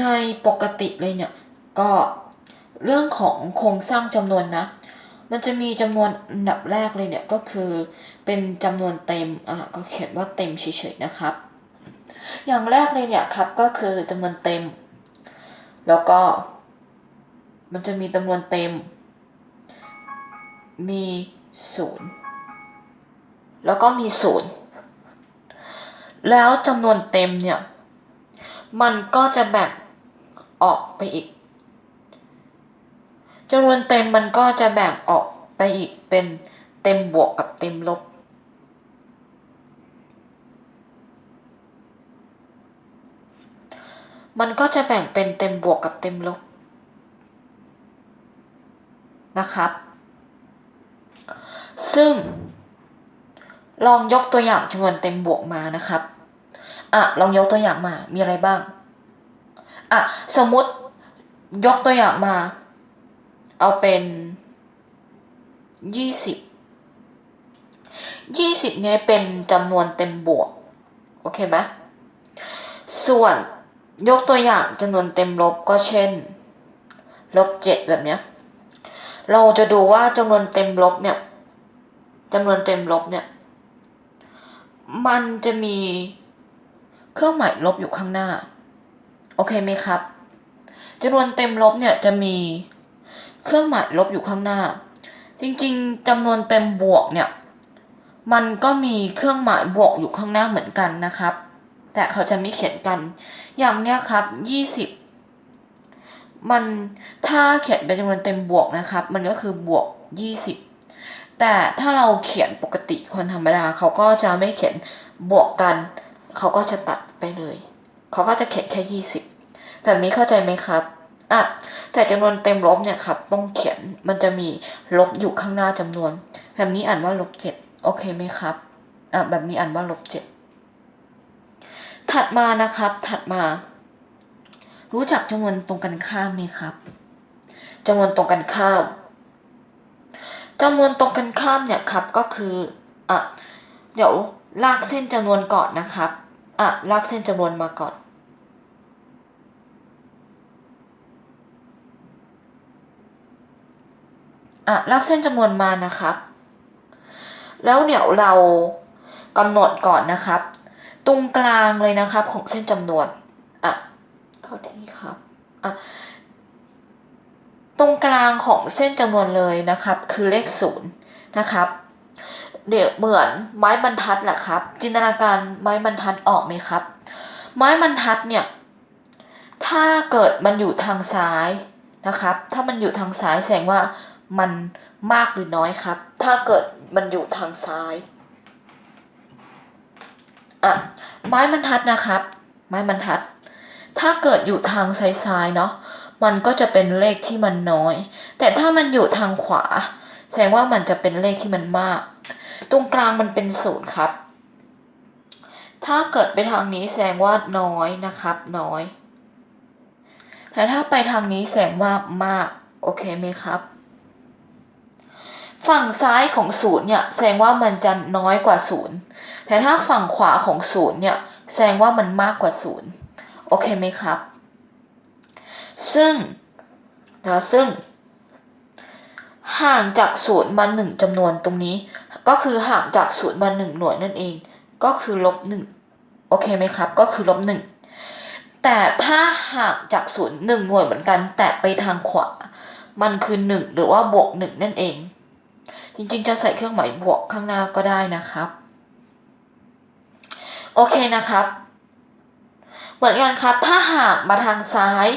ในปกติเลยเนี่ย ก็เรื่องของโครงสร้างจำนวนนะ มันจะมีจำนวนอันดับแรกเลยเนี่ย ก็คือเป็นจำนวนเต็ม อะก็เขียนว่าเต็มเฉยๆนะครับ อย่างแรกเลยเนี่ยครับก็คือจำนวนเต็ม แล้วก็ มันจะมีจำนวนเต็ม มีศูนย์แล้วก็มีศูนย์แล้วจำนวนเต็มเนี่ย มันก็จะแบ่งออกไปอีกจำนวนเต็มมันก็จะแบ่งออกไปอีกเป็นเต็มบวกกับเต็มลบ มันก็จะแบ่งเป็นเต็มบวกกับเต็มลบนะครับ ซึ่งลองยกตัวอย่างจำนวนเต็มบวกมานะครับ อะลองยกตัวอย่างมา มีอะไรบ้าง อะ สมมุติยกตัวอย่างมา เอาเป็นยี่สิบยี่สิบเนี่ยเป็นจำนวนเต็มบวก โอเคไหมส่วนยกตัวอย่างจำนวนเต็มลบก็เช่น ลบเจ็ดแบบเนี้ย เราจะดูว่าจำนวนเต็มลบเนี่ยจำนวนเต็มลบเนี่ย มันจะมี เครื่องหมายลบอยู่ข้างหน้า โอเคไหมครับจำนวนเต็มลบเนี่ยจะมีเครื่องหมายลบอยู่ข้างหน้า จริงๆจำนวนเต็มบวกเนี่ย มันก็มีเครื่องหมายบวกอยู่ข้างหน้าเหมือนกันนะครับ แต่เขาจะไม่เขียนกัน อย่างเนี้ยครับยี่สิบมันถ้าเขียนเป็นจำนวนเต็มบวกนะครับ มันก็คือบวกยี่สิบแต่ถ้าเราเขียนปกติคนธรรมดาเขาก็จะไม่เขียนบวกกัน เขาก็จะตัดไปเลย เขาก็จะเขียนแค่ยี่สิบแบบนี้เข้าใจไหมครับอะแต่จำนวนเต็มลบเนี่ยครับ ต้องเขียนมันจะมีลบอยู่ข้างหน้าจำนวน แบบนี้อ่านว่าลบเจ็ดโอเคไหมครับอะแบบนี้อ่านว่าลบเจ็ดถัดมานะครับ ถัดมา รู้จักจำนวนตรงกันข้ามไหมครับจำนวนตรงกันข้ามจำนวนตรงกันข้ามเนี่ยครับก็คืออะเดี๋ยวลากเส้นจำนวนก่อนนะครับ อะ ลากเส้นจำนวนมาก่อน อะ ลากเส้นจำนวนมานะครับ แล้วเดี๋ยวเรากำหนดก่อนนะครับ ตรงกลางเลยนะครับของเส้นจำนวน อะโทษทีครับ อะ ตรงกลางของเส้นจำนวนเลยนะครับ คือเลขศูนย์นะครับ เดี๋ยวเหมือนไม้บรรทัดแหละครับ จินตนาการไม้บรรทัดออกไหมครับ ไม้บรรทัดเนี่ย ถ้าเกิดมันอยู่ทางซ้ายนะครับ ถ้ามันอยู่ทางซ้ายแสดงว่ามันมากหรือน้อยครับ ถ้าเกิดมันอยู่ทางซ้ายอะไม้บรรทัดนะครับ ไม้บรรทัด ถ้าเกิดอยู่ทางซ้ายๆเนาะมันก็จะเป็นเลขที่มันน้อย แต่ถ้ามันอยู่ทางขวา แสดงว่ามันจะเป็นเลขที่มันมาก ตรงกลางมันเป็นศูนย์ครับ ถ้าเกิดไปทางนี้แสดงว่าน้อยนะครับ น้อยแต่ถ้าไปทางนี้แสดงว่ามาก โอเคไหมครับ ฝั่งซ้ายของศูนย์เนี่ยแสดงว่ามันจะน้อยกว่าศูนย์แต่ถ้าฝั่งขวาของศูนย์เนี่ยแสดงว่ามันมากกว่าศูนย์โอเคไหมครับ ซึ่งนะซึ่ง ห่างจากศูนย์มาหนึ่งจำนวนตรงนี้ ก็คือห่างจากศูนย์มาหนึ่งหน่วยนั่นเอง ก็คือลบหนึ่งโอเคไหมครับ ก็คือลบหนึ่งแต่ถ้าห่างจากศูนย์หนึ่งหน่วยเหมือนกัน แต่ไปทางขวา มันคือหนึ่งหรือว่าบวกหนึ่งนั่นเอง จริงๆจะใส่เครื่องหมายบวกข้างหน้าก็ได้นะครับ โอเคนะครับ เหมือนกันครับ ถ้าหากมาทางซ้าย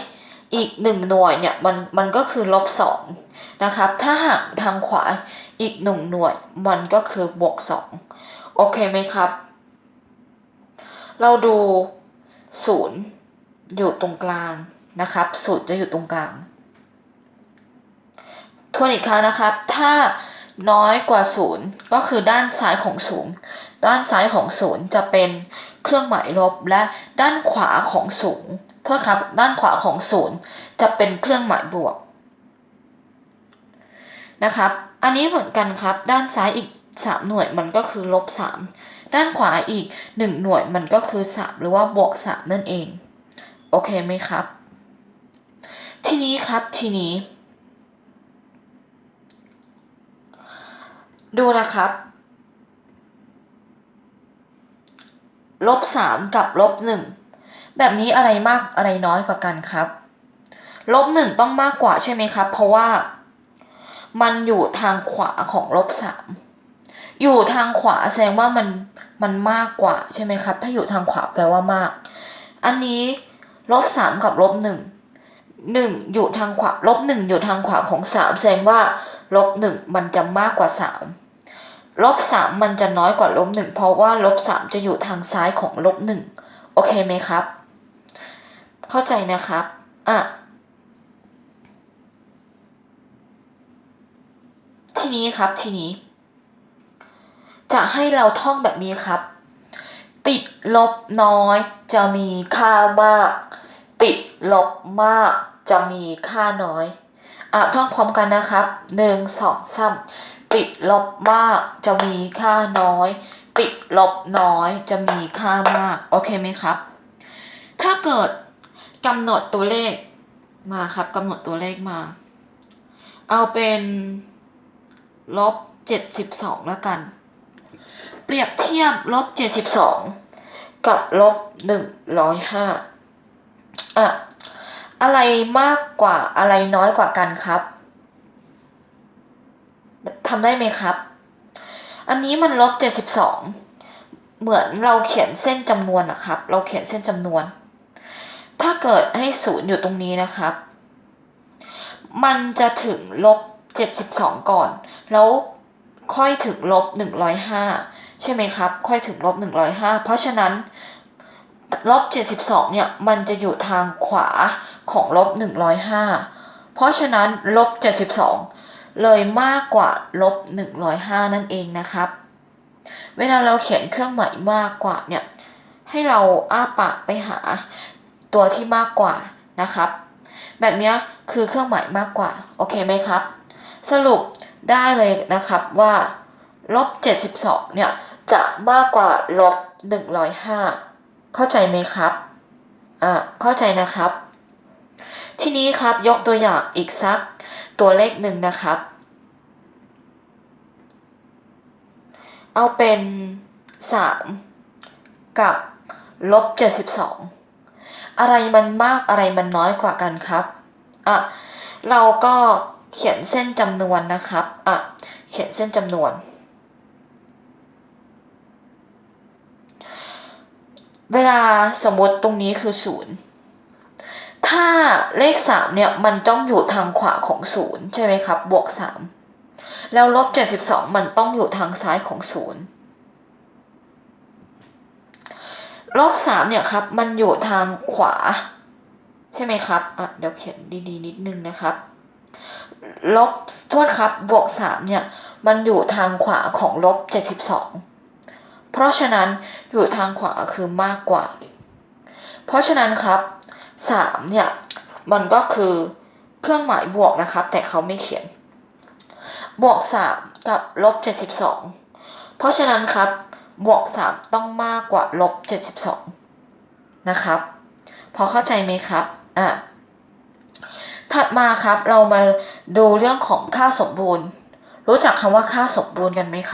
อีกหนึ่งหน่วยเนี่ยมันมันก็คือลบสองนะครับ ถ้าหากทางขวา อีกหนึ่งหน่วยมันก็คือบวกสองโอเคไหมครับ เราดูศูนย์อยู่ตรงกลางนะครับศูนย์จะอยู่ตรงกลางทวนอีกครั้งนะครับ ถ้าน้อยกว่าศูนย์ก็คือด้านซ้ายของศูนย์ด้านซ้ายของศูนย์จะเป็นเครื่องหมายลบและด้านขวาของศูนย์โทษครับ ด้านขวาของศูนย์จะเป็นเครื่องหมายบวกนะครับ อันนี้เหมือนกันครับ ด้านซ้ายอีก 3 หน่วยมันก็คือลบ 3 ด้านขวาอีก 1 หน่วยมันก็คือ 3 หรือว่าบวก 3 นั่นเอง โอเคไหมครับ ทีนี้ครับทีนี้ ดูนะครับลบสามกับลบหนึ่งแบบนี้อะไรมากอะไรน้อยกว่ากันครับ ลบหนึ่งต้องมากกว่าใช่ไหมครับ เพราะว่า มันอยู่ทางขวาของลบสามอยู่ทางขวาแสดงว่ามันมันมากกว่าใช่ไหมครับ ถ้าอยู่ทางขวาแปลว่ามาก อันนี้ลบสามกับลบหนึ่งหนึ่งอยู่ทางขวาลบหนึ่งอยู่ทางขวาของสามแสดงว่าลบหนึ่งมันจะมากกว่าสามลบสามมันจะน้อยกว่าลบหนึ่งเพราะว่าลบสามจะอยู่ทางซ้ายของลบหนึ่งโอเคไหมครับ เข้าใจนะครับอะ ทีนี้ครับทีนี้ จะให้เราท่องแบบนี้ครับ ติดลบน้อยจะมีค่ามาก ติดลบมากจะมีค่าน้อยอะท่องพร้อมกันนะครับหนึ่งสองสามติดลบมากจะมีค่าน้อย ติดลบน้อยจะมีค่ามาก โอเคไหมครับ ถ้าเกิดกำหนดตัวเลขมาครับกำหนดตัวเลขมา เอาเป็น ลบเจ็ดสิบสองแล้วกัน เปรียบเทียบลบเจ็ดสิบสองกับลบหนึ่งร้อยห้าอะอะไรมากกว่าอะไรน้อยกว่ากันครับทำได้ไหมครับ อันนี้มันลบเจ็ดสิบสองเหมือนเราเขียนเส้นจำนวนนะครับ เราเขียนเส้นจำนวน ถ้าเกิดให้ศูนย์อยู่ตรงนี้นะครับ มันจะถึงลบ เจ็ดสิบสองก่อน แล้วค่อยถึงลบหนึ่งร้อยห้าใช่ไหมครับ ค่อยถึงลบหนึ่งร้อยห้าเพราะฉะนั้นลบเจ็ดสิบสองเนี่ย มันจะอยู่ทางขวาของลบหนึ่งร้อยห้าเพราะฉะนั้นลบเจ็ดสิบสองเลยมากกว่าลบหนึ่งร้อยห้านั่นเองนะครับ เวลาเราเขียนเครื่องหมายมากกว่าเนี่ย ให้เราอ้าปากไปหาตัวที่มากกว่านะครับ แบบนี้คือเครื่องหมายมากกว่า โอเคไหมครับ สรุปได้เลยนะครับว่าลบ72เนี่ยจะมากกว่าลบ105 เข้าใจไหมครับ อ่า เข้าใจนะครับ ทีนี้ครับยกตัวอย่างอีกสักตัวเลขหนึ่งนะครับ เอาเป็น 3 กับลบ72 อะไรมันมากอะไรมันน้อยกว่ากันครับ อะ เราก็ เขียนเส้นจำนวนนะครับ อะ เขียนเส้นจำนวน เวลาสมมติตรงนี้คือศูนย์ถ้าเลขสามเนี่ยมันต้องอยู่ทางขวาของศูนย์ใช่ไหมครับ บวกสามแล้วลบเจ็ดสิบสองมันต้องอยู่ทางซ้ายของศูนย์ลบสามเนี่ยครับ มันอยู่ทางขวา ใช่ไหมครับ อะ เดี๋ยวเขียนดีๆ นิดนึงนะครับ ลบโทษครับบวกสามเนี่ยมันอยู่ทางขวาของลบเจ็ดสิบสองเพราะฉะนั้นอยู่ทางขวาคือมากกว่า เพราะฉะนั้นครับสามเนี่ยมันก็คือเครื่องหมายบวกนะครับ แต่เขาไม่เขียน บวกสามกับลบเจ็ดสิบสองเพราะฉะนั้นครับบวกสามต้องมากกว่าลบเจ็ดสิบสองนะครับ พอเข้าใจไหมครับ อะ ถัดมาครับเรามาดูเรื่องของค่าสมบูรณ์ รู้จักคำว่าค่าสมบูรณ์กันไหมคะ